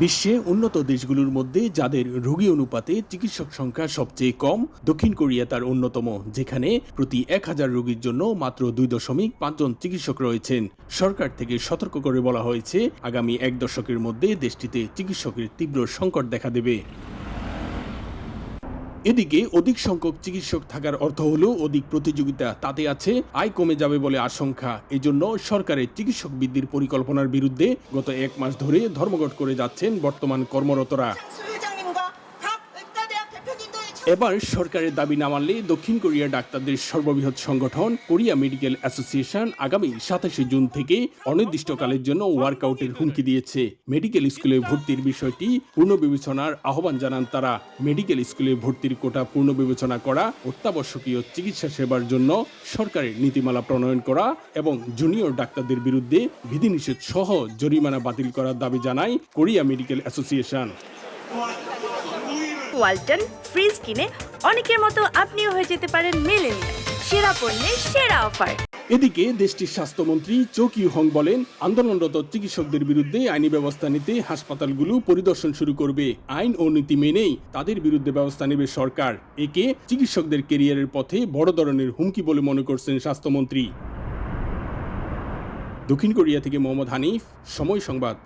বিশ্বে উন্নত দেশগুলোর মধ্যে যাদের রোগী অনুপাতে চিকিৎসক সংখ্যা সবচেয়ে কম, দক্ষিণ কোরিয়া তার অন্যতম, যেখানে প্রতি এক হাজার রোগীর জন্য মাত্র দুই দশমিক পাঁচজন চিকিৎসক রয়েছেন। সরকার থেকে সতর্ক করে বলা হয়েছে, আগামী এক দশকের মধ্যে দেশটিতে চিকিৎসকের তীব্র সংকট দেখা দেবে। এদিকে অধিক সংখ্যক চিকিৎসক থাকার অর্থ হলো অধিক প্রতিযোগিতা তাতে আছে, আয় কমে যাবে বলে আশঙ্কা। এজন্য সরকারের চিকিৎসক বৃদ্ধির পরিকল্পনার বিরুদ্ধে গত এক মাস ধরে ধর্মঘট করে যাচ্ছেন বর্তমান কর্মরতরা। এবার সরকারের দাবি না মানলে দক্ষিণ কোরিয়ার ডাক্তারদের সর্ববৃহৎ সংগঠন কোরিয়া মেডিকেল অ্যাসোসিয়েশন আগামী সাতাশে জুন থেকে অনির্দিষ্টকালের জন্য ওয়ার্কআউটের হুমকি দিয়েছে। মেডিকেল স্কুলে ভর্তির বিষয়টি পুনর্বিবেচনার আহ্বান জানান তারা। মেডিকেল স্কুলে ভর্তির কোটা পুনর্বিবেচনা করা, অত্যাবশ্যকীয় চিকিৎসা সেবার জন্য সরকারের নীতিমালা প্রণয়ন করা এবং জুনিয়র ডাক্তারদের বিরুদ্ধে বিধিনিষেধ সহ জরিমানা বাতিল করার দাবি জানায় Korea medical association. Walton fridge কিনে অনেকের মতো আপনিও হয়ে যেতে পারেন মেলেনিয়া সেরা পণ্যের সেরা অফার। এদিকে দেশটির স্বাস্থ্যমন্ত্রী চোকি হং বলেন, আন্দোলনরত চিকিৎসকদের বিরুদ্ধে আইনি ব্যবস্থা নিতে হাসপাতালগুলো পরিদর্শন শুরু করবে। আইন ও নীতি মেনেই তাদের বিরুদ্ধে ব্যবস্থা নেবে সরকার। একে চিকিৎসকদের কেরিয়ারের পথে বড় ধরনের হুমকি বলে মনে করছেন স্বাস্থ্যমন্ত্রী। দক্ষিণ কোরিয়া থেকে মোহাম্মদ হানিফ, সময় সংবাদ।